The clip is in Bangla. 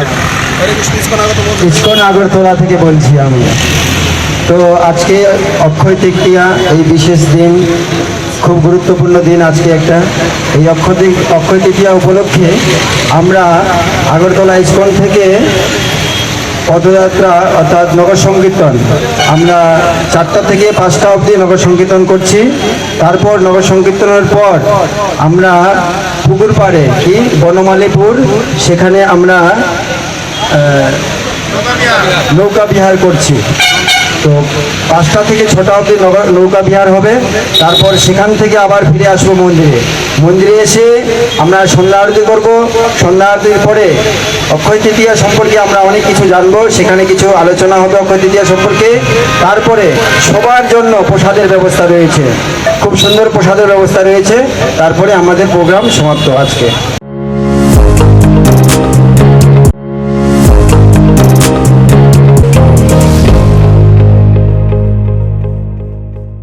বলছেন ইস্কন আগরতলা থেকে বলছি। আমি। তো আজকে অক্ষয় তৃতীয়া, এই বিশেষ দিন, খুব গুরুত্বপূর্ণ দিন আজকে একটা। এই অক্ষয় অক্ষয় তৃতীয়া উপলক্ষে আমরা আগরতলা ইস্কন থেকে পদযাত্রা, অর্থাৎ নগর সংকীর্তন, আমরা চারটা থেকে পাঁচটা অবধি নগর সংকীর্তন করছি। তারপর নগর সংকীর্তনের পর আমরা পুকুর পাড়ে কি? বনমালীপুর, সেখানে আমরা নৌকা বিহার করছি। তো পাঁচটা থেকে ছটা অবধি নৌকা বিহার হবে। তারপর সেখান থেকে আবার ফিরে আসব মন্দিরে। মন্দিরে এসে আমরা সন্ধ্যা আরতি করব। সন্ধ্যা আরতির পরে অক্ষয় তৃতীয়া সম্পর্কে আমরা অনেক কিছু জানব। সেখানে কিছু আলোচনা হবে অক্ষয় তৃতীয়া সম্পর্কে। তারপরে সবার জন্য প্রসাদের ব্যবস্থা রয়েছে। খুব সুন্দর প্রসাদের ব্যবস্থা রয়েছে। তারপরে আমাদের প্রোগ্রাম সমাপ্ত আজকে।